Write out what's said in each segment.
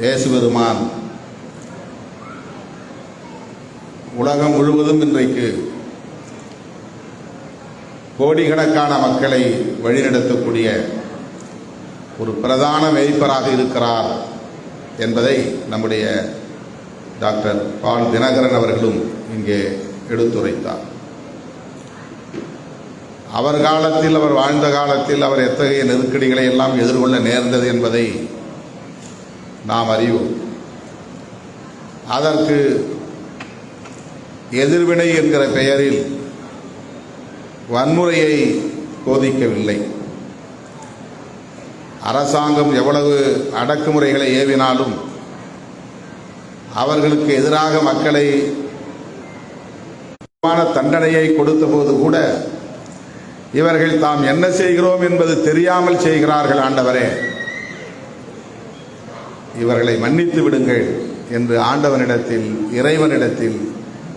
இயேசு உலகம் முழுவதும் இன்றைக்கு கோடிக்கணக்கான மக்களை வழிநடத்தக்கூடிய ஒரு பிரதான மேய்ப்பராக இருக்கிறார் என்பதை நம்முடைய டாக்டர் பால் தினகரன் அவர்களும் இங்கே எடுத்துரைத்தார். அவர் காலத்தில் அவர் வாழ்ந்த காலத்தில் அவர் எத்தகைய நெருக்கடிகளை எல்லாம் எதிர்கொள்ள நேர்ந்தது என்பதை நாம் அறிவோம். அதற்கு எதிர்வினை என்கிற பெயரில் வன்முறையை போதிக்கவில்லை. அரசாங்கம் எவ்வளவு அடக்குமுறைகளை ஏவினாலும் அவர்களுக்கு எதிராக மக்களை தண்டனையை கொடுத்தபோது கூட இவர்கள் தாம் என்ன செய்கிறோம் என்பது தெரியாமல் செய்கிறார்கள் ஆண்டவரே. இவர்களை மன்னித்து விடுங்கள் என்று ஆண்டவனிடத்தில் இறைவனிடத்தில்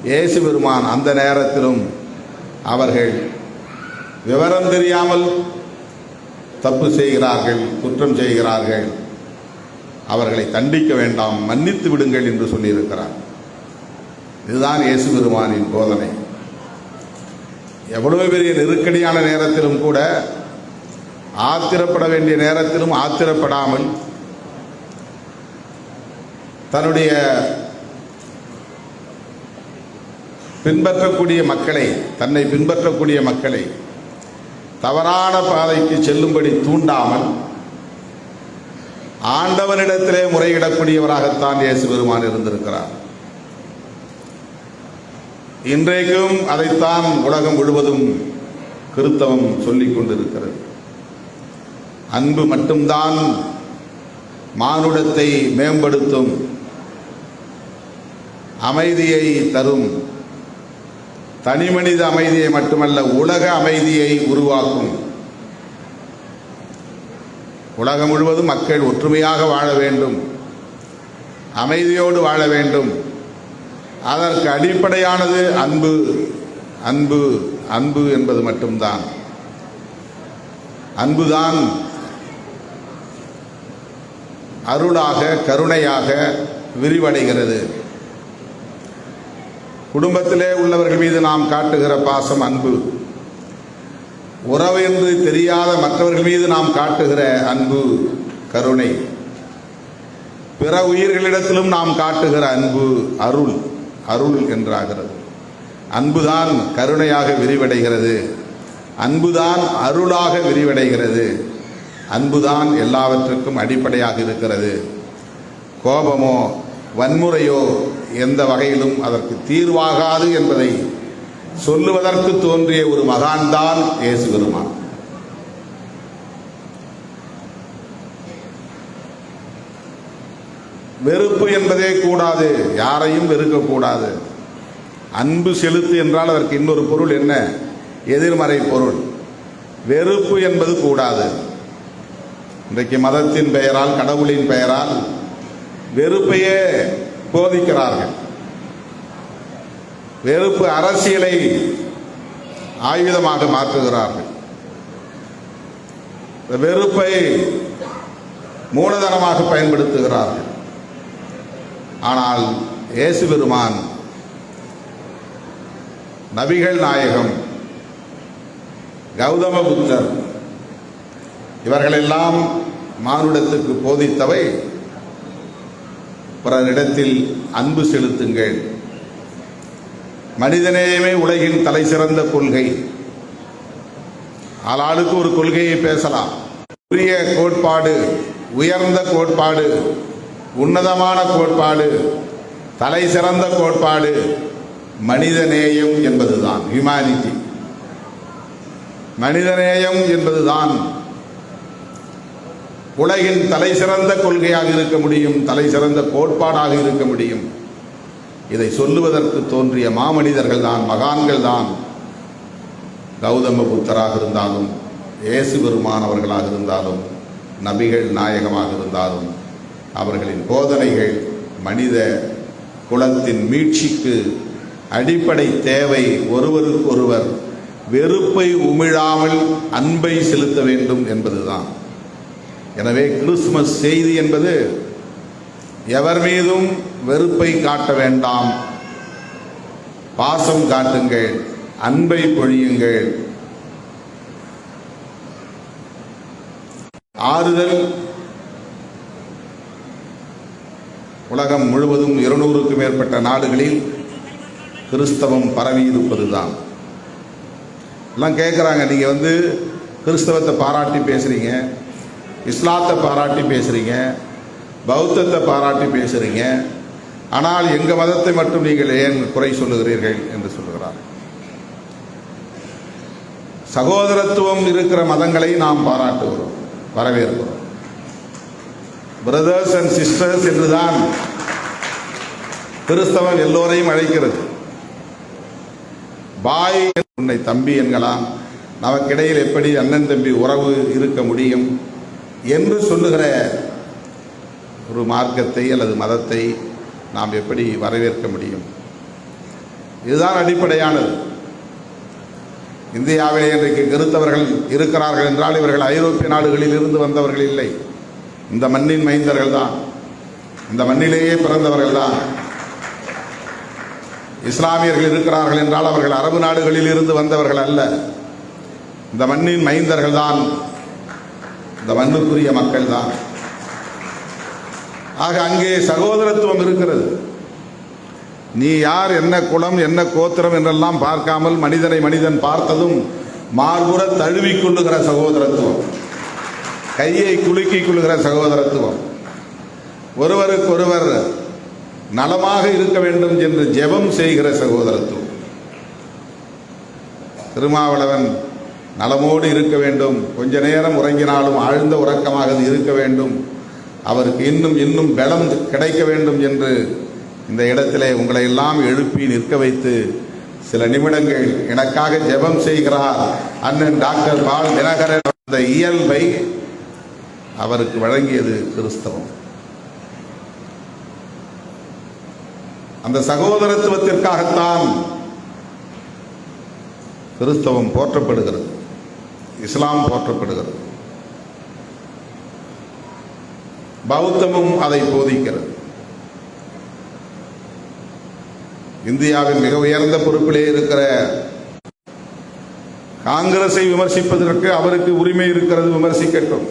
இயேசு பெருமான் அந்த நேரத்திலும் அவர்கள் விவரம் தெரியாமல் தப்பு செய்கிறார்கள் குற்றம் செய்கிறார்கள். அவர்களை தண்டிக்க வேண்டாம் மன்னித்து விடுங்கள் என்று சொல்லியிருக்கிறார். இதுதான் இயேசு பெருமானின் போதனை. எவ்வளவு பெரிய நெருக்கடியான நேரத்திலும் கூட ஆத்திரப்பட வேண்டிய நேரத்திலும் ஆத்திரப்படாமல் தன்னுடைய பின்பற்றக்கூடிய மக்களை தன்னை பின்பற்றக்கூடிய மக்களை தவறான பாதைக்கு செல்லும்படி தூண்டாமல் ஆண்டவனிடத்திலே முறையிடக்கூடியவராகத்தான் இயேசு பெருமான் இருந்திருக்கிறார். இன்றைக்கும் அதைத்தான் உலகம் முழுவதும் கிறித்தவம் சொல்லிக் கொண்டிருக்கிறது. அன்பு மட்டும்தான் மானுடத்தை மேம்படுத்தும் அமைதியை தரும். தனிமனித அமைதியை மட்டுமல்ல உலக அமைதியை உருவாக்கும். உலகம் முழுவதும் மக்கள் ஒற்றுமையாக வாழ வேண்டும். அமைதியோடு வாழ வேண்டும். அதற்கு அடிப்படையானது அன்பு. அன்பு அன்பு என்பது மட்டும்தான். அன்புதான் அருளாக கருணையாக விரிவடைகிறது. குடும்பத்திலே உள்ளவர்கள் மீது நாம் காட்டுகிற பாசம் அன்பு. உறவு என்று தெரியாத மற்றவர்கள் மீது நாம் காட்டுகிற அன்பு கருணை. பிற உயிர்களிடத்திலும் நாம் காட்டுகிற அன்பு அருள். அருள் என்றாகிறது. அன்புதான் கருணையாக விரிவடைகிறது. அன்புதான் அருளாக விரிவடைகிறது. அன்புதான் எல்லாவற்றுக்கும் அடிப்படையாக இருக்கிறது. கோபமோ வன்முறையோ எந்த வகையிலும் அதற்கு தீர்வாகாது என்பதை சொல்லுவதற்கு தோன்றிய ஒரு மகான்தான் இயேசு பெருமான். வெறுப்பு என்பதே கூடாது யாரையும் வெறுக்கக்கூடாது அன்பு செலுத்து என்றால் அதற்கு இன்னொரு பொருள் என்ன? எதிர்மறை பொருள். வெறுப்பு என்பது கூடாது. இன்றைக்கு மதத்தின் பெயரால் கடவுளின் பெயரால் வெறுப்பையே போதிக்கிறார்கள். வெறுப்பு அரசியலை ஆயுதமாக மாற்றுகிறார்கள். வெறுப்பை மூலதனமாக பயன்படுத்துகிறார்கள். ஆனால் இயேசு பெருமான் நபிகள் நாயகம் கௌதம புத்தர் இவர்களெல்லாம் மானுடத்துக்கு போதித்தவை. பிறரிடத்தில் அன்பு செலுத்துங்கள். மனிதநேயமே உலகின் தலை சிறந்த கொள்கை. ஆளாளுக்கு ஒரு கொள்கையை பேசலாம். உரிய கோட்பாடு உயர்ந்த கோட்பாடு உன்னதமான கோட்பாடு தலை சிறந்த கோட்பாடு மனிதநேயம் என்பதுதான் ஹியூமானிட்டி மனிதநேயம் என்பதுதான் உலகின் தலை சிறந்த கொள்கையாக இருக்க முடியும் தலை சிறந்த கோட்பாடாக இருக்க முடியும். இதை சொல்லுவதற்கு தோன்றிய மாமனிதர்கள் தான் மகான்கள் தான். கௌதம புத்தராக இருந்தாலும் இயேசு பெருமான் அவர்களாக இருந்தாலும் நபிகள் நாயகமாக இருந்தாலும் அவர்களின் போதனைகள் மனித குலத்தின் மீட்சிக்கு அடிப்படை தேவை ஒருவருக்கொருவர். வெறுப்பை உமிழாமல் அன்பை செலுத்த வேண்டும் என்பதுதான். எனவே கிறிஸ்துமஸ் செய்தி என்பது எவர் மீதும் வெறுப்பை காட்ட வேண்டாம். பாசம் காட்டுங்கள் அன்பை பொழியுங்கள். ஆறுதல். உலகம் முழுவதும் இருநூறுக்கும் மேற்பட்ட நாடுகளில் கிறிஸ்தவம் பரவி இருப்பதுதான் எல்லாம் கேட்குறாங்க நீங்கள் வந்து கிறிஸ்தவத்தை பாராட்டி பேசுகிறீங்க இஸ்லாத்தை பாராட்டி பேசுகிறீங்க பௌத்தத்தை பாராட்டி பேசுகிறீங்க ஆனால் எங்கள் மதத்தை மட்டும் நீங்கள் ஏன் குறை சொல்லுகிறீர்கள் என்று சொல்லுகிறார். சகோதரத்துவம் இருக்கிற மதங்களை நாம் பாராட்டுகிறோம் வரவேற்கிறோம். பிரதர்ஸ் அண்ட் சிஸ்டர்ஸ் என்றுதான் கிறிஸ்தவம் எல்லோரையும் அழைக்கிறது. பாய் உன்னை தம்பி என்கலாம் நமக்கிடையில் எப்படி அண்ணன் தம்பி உறவு இருக்க முடியும்? என்று சொல்லுகிற ஒரு மார்க்கத்தை அல்லது மதத்தை நாம் எப்படி வரவேற்க முடியும்? இதுதான் அடிப்படையானது. இந்தியாவிலே இன்றைக்கு கிறித்தவர்கள் இருக்கிறார்கள் என்றால் இவர்கள் ஐரோப்பிய நாடுகளில் இருந்து வந்தவர்கள் இல்லை. இந்த மண்ணின் மைந்தர்கள் தான். இந்த மண்ணிலேயே பிறந்தவர்கள் தான். இஸ்லாமியர்கள் இருக்கிறார்கள் என்றால் அவர்கள் அரபு நாடுகளில் இருந்து வந்தவர்கள் அல்ல. இந்த மண்ணின் மைந்தர்கள் தான். இந்த மண்ணுக்குரிய மக்கள் தான் ஆக அங்கே சகோதரத்துவம் இருக்கிறது. நீ யார் என்ன குலம் என்ன கோத்திரம் என்றெல்லாம் பார்க்காமல் மனிதனை மனிதன் பார்த்ததும் மார்புற தழுவிக் கொள்ளுகிற சகோதரத்துவம். கையை குலுக்கிக் கொள்ளுகிற சகோதரத்துவம். ஒருவருக்கொருவர் நலமாக இருக்க வேண்டும் என்று ஜெபம் செய்கிற சகோதரத்துவம். திருமாவளவன் நலமோடு இருக்க வேண்டும். கொஞ்ச நேரம் உறங்கினாலும் ஆழ்ந்த உறக்கமாக இருக்க வேண்டும். அவருக்கு இன்னும் இன்னும் பலம் கிடைக்க வேண்டும் என்று இந்த இடத்திலே உங்களை எல்லாம் எழுப்பி நிற்க வைத்து சில நிமிடங்கள் எனக்காக ஜெபம் செய்கிறார். அண்ணன் டாக்டர் பால் தினகரன் அந்த இயல்பை அவருக்கு வழங்கியது கிறிஸ்தவம். அந்த சகோதரத்துவத்திற்காகத்தான் கிறிஸ்தவம் போற்றப்படுகிறது. இஸ்லாம் போற்றப்படுகிறது. பௌத்தமும் அதை போதிக்கிறது. இந்தியாவின் மிக உயர்ந்த பொறுப்பிலே இருக்கிற காங்கிரஸை விமர்சிப்பதற்கு அவருக்கு உரிமை இருக்கிறது விமர்சிக்கட்டும்.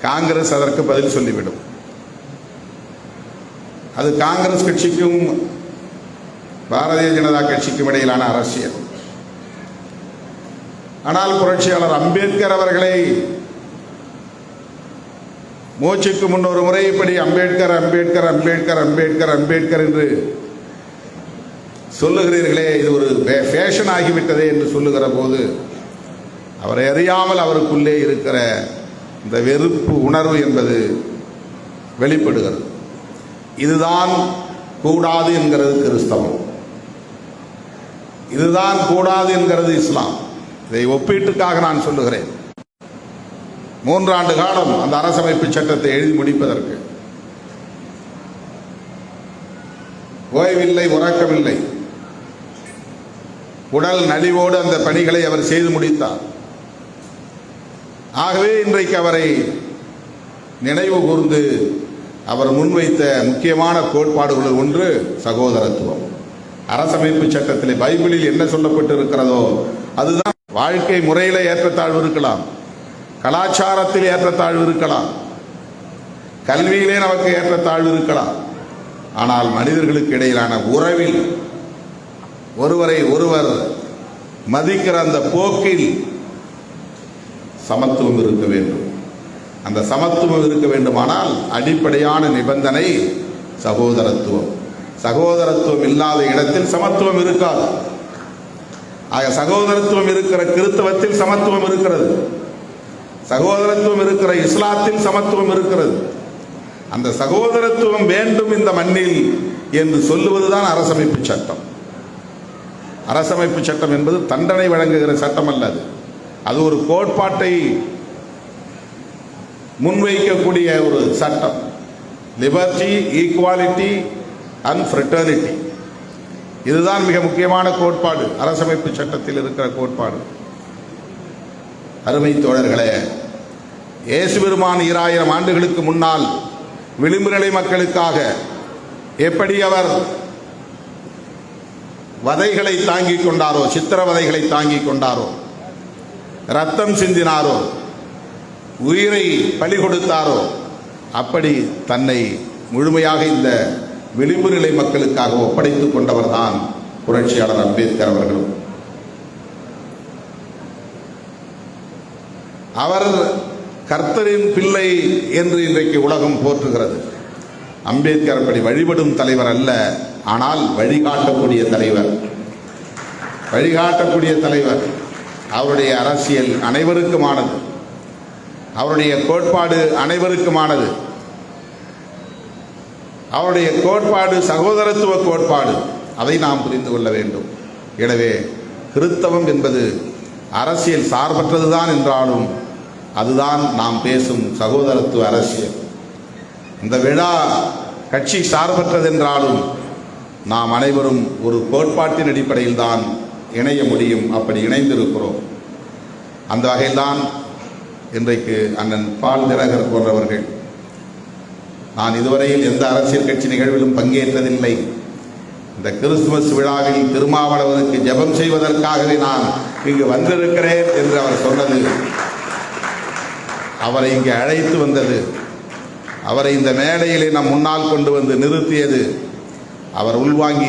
காங்கிரஸ் அதற்கு பதில் சொல்லிவிடும். அது காங்கிரஸ் கட்சிக்கும் பாரதிய ஜனதா கட்சிக்கும் இடையிலான அரசியல். ஆனால் புரட்சியாளர் அம்பேத்கர் அவர்களை மூச்சுக்கு முன்னொரு முறை இப்படி அம்பேத்கர் அம்பேத்கர் அம்பேத்கர் அம்பேத்கர் அம்பேத்கர் என்று சொல்லுகிறீர்களே இது ஒரு ஃபேஷன் ஆகிவிட்டதே என்று சொல்லுகிற போது அவரை அறியாமல் அவருக்குள்ளே இருக்கிற இந்த வெறுப்பு உணர்வு என்பது வெளிப்படுகிறது. இதுதான் கூடாது என்கிறது கிறிஸ்தவம். இதுதான் கூடாது என்கிறது இஸ்லாம். இதை ஒப்பீட்டுக்காக நான் சொல்லுகிறேன். மூன்றாண்டு காலம் அந்த அரசமைப்பு சட்டத்தை எழுதி முடிப்பதற்கு. ஓய்வில்லை உறக்கமில்லை. உடல் நலிவோடு அந்த பணிகளை அவர் செய்து முடித்தார். ஆகவே இன்றைக்கு அவரை நினைவு கூர்ந்து அவர் முன்வைத்த முக்கியமான கோட்பாடுகளில் ஒன்று சகோதரத்துவம். அரசமைப்பு சட்டத்தில் பைபிளில் என்ன சொல்லப்பட்டிருக்கிறதோ அதுதான் வாழ்க்கை முறையில் ஏற்றத்தாழ்வு இருக்கலாம். கலாச்சாரத்தில் ஏற்றத்தாழ்வு இருக்கலாம். கல்வியிலே நமக்கு ஏற்றத்தாழ்வு இருக்கலாம். ஆனால் மனிதர்களுக்கு இடையிலான உறவில் ஒருவரை ஒருவர் மதிக்கிற அந்த போக்கில் சமத்துவம் இருக்க வேண்டும். அந்த சமத்துவம் இருக்க வேண்டுமானால் அடிப்படையான நிபந்தனை சகோதரத்துவம். சகோதரத்துவம் இல்லாத இடத்தில் சமத்துவம் இருக்காது. ஆக சகோதரத்துவம் இருக்கிற கிறித்தவத்தில் சமத்துவம் இருக்கிறது. சகோதரத்துவம் இருக்கிற இஸ்லாத்தில் சமத்துவம் இருக்கிறது. அந்த சகோதரத்துவம் வேண்டும் இந்த மண்ணில் என்று சொல்லுவதுதான் அரசமைப்பு சட்டம். அரசமைப்பு சட்டம் என்பது தண்டனை வழங்குகிற சட்டம் அல்ல அது. அது ஒரு கோட்பாட்டை முன்வைக்கக்கூடிய ஒரு சட்டம். லிபர்ட்டி ஈக்குவாலிட்டி அண்ட் ஃப்ரெட்டர்னிட்டி இதுதான் மிக முக்கியமான கோட்பாடு. அரசமைப்பு சட்டத்தில் இருக்கிற கோட்பாடு. அருமை தோழர்களே இயேசு பெருமான் ஈராயிரம் ஆண்டுகளுக்கு முன்னால் விளிம்பு நிலை மக்களுக்காக எப்படி அவர் வதைகளை தாங்கிக் கொண்டாரோ சித்திரவதைகளை தாங்கிக் கொண்டாரோ ரத்தம் சிந்தினாரோ உயிரை பலி கொடுத்தாரோ அப்படி தன்னை முழுமையாக இந்த விளிம்பு நிலை மக்களுக்காக ஒப்படைத்துக் கொண்டவர்தான் புரட்சியாளர் அம்பேத்கர் அவர்களும். அவர் கர்த்தரின் பிள்ளை என்று இன்றைக்கு உலகம் போற்றுகிறது. அம்பேத்கர் அப்படி வழிபடும் தலைவர் அல்ல ஆனால் வழிகாட்டக்கூடிய தலைவர். வழிகாட்டக்கூடிய தலைவர் அவருடைய அரசியல் அனைவருக்குமானது. அவருடைய கோட்பாடு அனைவருக்குமானது. அவருடைய கோட்பாடு சகோதரத்துவ கோட்பாடு அதை நாம் புரிந்து கொள்ள வேண்டும். எனவே கிறித்தவம் என்பது அரசியல் சார்பற்றதுதான் என்றாலும் அதுதான் நாம் பேசும் சகோதரத்துவ அரசியல். இந்த விழா கட்சி சார்பற்றதென்றாலும் நாம் அனைவரும் ஒரு கோட்பாட்டின் அடிப்படையில் தான் இணைய முடியும் அப்படி இணைந்திருக்கிறோம். அந்த வகையில்தான் இன்றைக்கு அண்ணன் பால் தினகர் போன்றவர்கள் நான் இதுவரையில் எந்த அரசியல் கட்சி நிகழ்விலும் பங்கேற்றதில்லை. இந்த கிறிஸ்துமஸ் விழாவில் திருமாவளவனுக்கு ஜெபம் செய்வதற்காகவே நான் இங்கு வந்திருக்கிறேன் என்று அவர் சொன்னது. அவரை இங்கே அழைத்து வந்தது. அவரை இந்த மேடையிலே நம் முன்னால் கொண்டு வந்து நிறுத்தியது. அவர் உள்வாங்கி